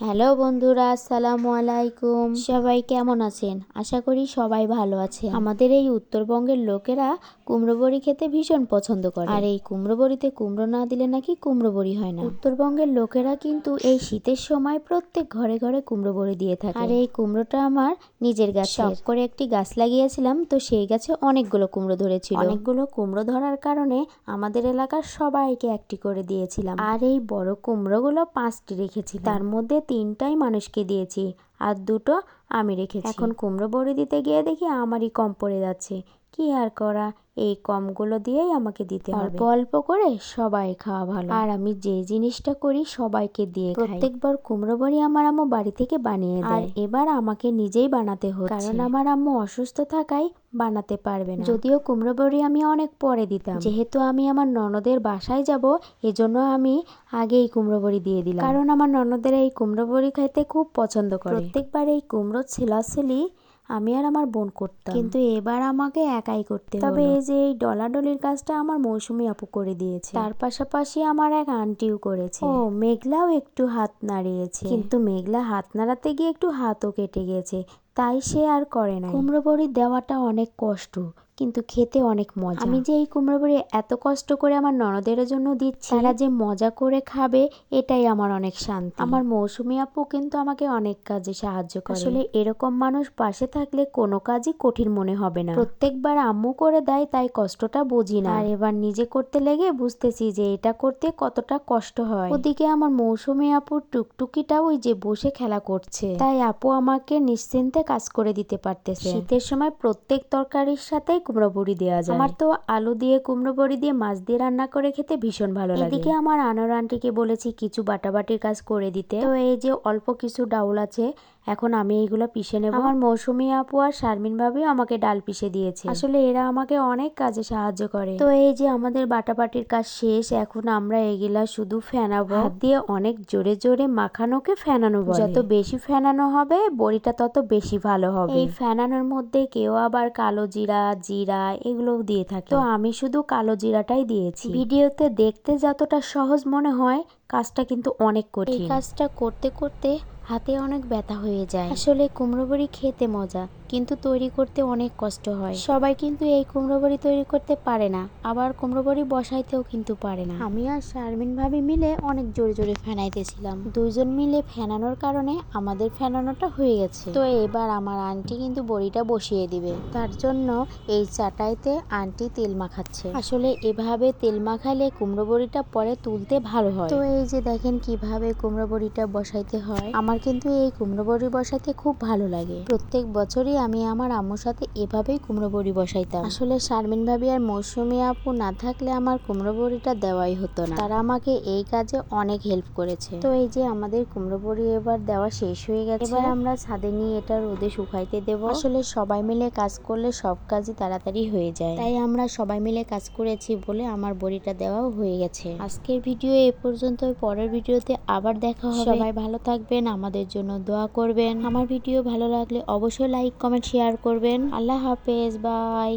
Hello বন্ধুরা আসসালামু আলাইকুম। সবাই কেমন আছেন? আশা করি সবাই ভালো আছে আমাদের এই উত্তরবঙ্গের লোকেরা কুমড়ো বড়ি খেতে ভীষণ পছন্দ করে। আর এই কুমড়ো বড়িতে কুমড়ো না দিলে নাকি কুমড়ো বড়ি হয় না। উত্তরবঙ্গের লোকেরা কিন্তু এই শীতের সময় প্রত্যেক ঘরে ঘরে কুমড়ো বড়ি দিয়ে থাকে। আর এই কুমড়োটা আমার নিজের গাছ। শখ করে একটি গাছ লাগিয়েছিলাম তো সেই গাছে অনেকগুলো কুমড়ো ধরেছিল। অনেকগুলো কুমড়ো ধরার কারণে আমাদের এলাকার সবাইকে একটি করে দিয়েছিলাম। আর এই বড় কুমড়োগুলো পাঁচটি রেখেছি তার মধ্যে তিনটাই মানুষকে দিয়েছি আর দুটো আমি রেখেছি। এখন কুমড়ো বড়ি দিতে গিয়ে দেখি আমারই কম পড়ে যাচ্ছে। কি আর করা? এই কমগুলো দিয়েই আমাকে দিতে হবে। অল্প অল্প করে সবাই খাওয়া ভালো। আর আমি যে জিনিসটা করি সবাইকে দিয়ে প্রত্যেকবার কুমড়ো বড়ি আমার আম্মু বাড়ি থেকে বানিয়ে দেয়। আর এবার আমাকে নিজেই বানাতে হচ্ছে। কারণ আমার আম্মু অসুস্থ থাকায় বানাতে পারবে না। যদিও কুমড়ো বড়ি আমি অনেক পরে দিতাম। যেহেতু আমি আমার ননদের বাসায় যাব এজন্য আমি আগেই কুমড়ো বড়ি দিয়ে দিলাম। কারণ আমার ননদের এই কুমড়ো বড়ি খাইতে খুব পছন্দ করে। প্রত্যেকবার এই কুমড়ো ছেলাছেলি আমি আর আমার বোন করতাম। কিন্তু এবার আমাকে একাই করতে তবে এই যে এই ডলাডলির কাজটা আমার মৌসুমি আপু করে দিয়েছে। তার পাশাপাশি আমার এক আন্টিও করেছে। ও মেঘলাও একটু হাত নাড়িয়েছে। কিন্তু মেঘলা হাত নাড়াতে গিয়ে একটু হাতও কেটে গেছে। তাই সে আর করে না কুমড়ো বড়ি দেওয়াটা অনেক কষ্ট। কিন্তু খেতে অনেক মজা। আমি যে এই কুমড়ো বড়ি এত কষ্ট করে আমার ননদের জন্য দিচ্ছি তারা যে মজা করে খাবে এটাই আমার অনেক শান্তি। আমার মৌসুমি আপু কিন্তু আমাকে অনেক কাজে সাহায্য করে। আসলে এরকম মানুষ পাশে থাকলে কোনো কাজই কঠিন মনে হবে না। প্রত্যেকবার আম্মু করে দেয় তাই কষ্টটা বুঝি না। আর এবার নিজে করতে লেগে বুঝতেছি যে এটা করতে কতটা কষ্ট হয়। ওদিকে আমার মৌসুমি আপুর টুকটুকিটা ওই যে বসে খেলা করছে। তাই আপু আমাকে নিশ্চিন্তে কাজ করে দিতে পারতেছে। শীতের সময় প্রত্যেক তরকারির সাথে কুমড়ো বড়ি দেওয়া যায়। আমার তো আলু দিয়ে কুমড়ো বড়ি দিয়ে মাছ দিয়ে রান্না করে খেতে ভীষণ ভালো লাগে। এদিকে আমার আনোর আন্টিকে বলেছি কিছু বাটাবাটির কাজ করে দিতে। তো এই যে অল্প কিছু ডাউল আছে এখন আমি এইগুলো পিষে নেব। আমার মৌসুমি আপু আর শারমিন ভাবি আমাকে ডাল পিষে দিয়েছে। আসলে এরা আমাকে অনেক কাজে সাহায্য করে। তো এই যে আমাদের বাটাবাটির কাজ শেষ এখন আমরা এগুলা শুধু ফেনাবো। হাত দিয়ে অনেক জোরে জোরে মাখানোকে ফেনানো বলে। যত বেশি ফেনানো হবে বড়িটা তত বেশি ভালো হবে। এই ফেনানোর মধ্যে কেউ আবার কালো জিরা জিরা এগুলোও দিয়ে থাকে। তো আমি শুধু কালো জিরাটাই দিয়েছি। ভিডিওতে দেখতে যতটা সহজ মনে হয় কাজটা কিন্তু অনেক কঠিন। এই কাজটা করতে করতে হাতে অনেক ব্যথা হয়ে যায়। আসলে কুমড়ো বড়ি খেতে মজা। কিন্তু তৈরি করতে অনেক কষ্ট হয়। সবাই কিন্তু এই কুমড়ো বড়ি তৈরি করতে পারে না আবার কুমড়ো বড়ি বসাইতেও কিন্তু পারে না। আমি আর শারমিন ভাবি মিলে অনেক জোরে জোরে ফেনাইতেছিলাম। দুইজন মিলে ফেনানোর কারণে আমাদের ফেনানোটা হয়ে গেছে। তো এবার আমার আন্টি কিন্তু বড়িটা বসিয়ে দিবে। তার জন্য এই চাটাইতে আন্টি তেল মাখাচ্ছে। আসলে এভাবে তেল মাখালে কুমড়ো বড়িটা পরে তুলতে ভালো হয়। তো এই যে দেখেন কীভাবে কুমড়ো বড়িটা বসাইতে হয়। আমার কিন্তু এই কুমড়ো বড়ি বসাইতে খুব ভালো লাগে। প্রত্যেক বছরই আমি আমার আম্মুর সাথে এভাবেই কুমড়ো বড়ি বসাইতাম। আসলে শারমিন ভাবি আর মৌসুমি আপু না থাকলে আমার কুমড়ো বড়িটা দেওয়াই হতো না। তারা আমাকে এই কাজে অনেক হেল্প করেছে। তো এই যে আমাদের কুমড়ো বড়ি এবার দেওয়া শেষ হয়ে গেছে। এবার আমরা ছাদে নিয়ে এটা রোদে শুকাইতে দেব। আসলে সবাই মিলে কাজ করলে সব কাজই তাড়াতাড়ি হয়ে যায়। তাই আমরা সবাই মিলে কাজ করেছি বলে আমার বড়িটা দেওয়াও হয়ে গেছে। আজকের ভিডিও এ পর্যন্ত পরের ভিডিওতে আবার দেখা হবে। সবাই ভালো থাকবেন, আমাদের জন্য দোয়া করবেন। আমার ভিডিও ভালো লাগলে অবশ্যই লাইক কমেন্ট শেয়ার করবেন। আল্লাহ হাফেজ বাই